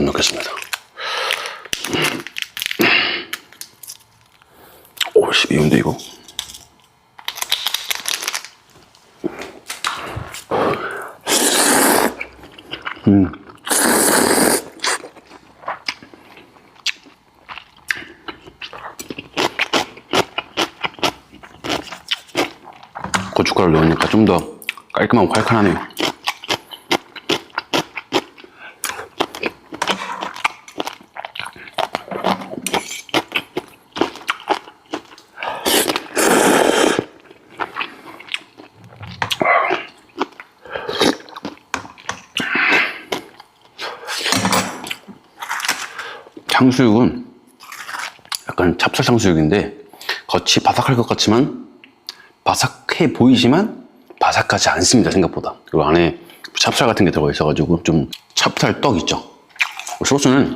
좀 넣겠습니다. 오씨, 매운데, 이거. 고춧가루 넣으니까 좀 더 깔끔하고 칼칼하네요. 탕수육은 약간 찹쌀 탕수육인데 겉이 바삭할 것 같지만 바삭해 보이지만 바삭하지 않습니다 생각보다. 그리고 안에 찹쌀 같은 게 들어가 있어가지고 좀 찹쌀 떡 있죠? 소스는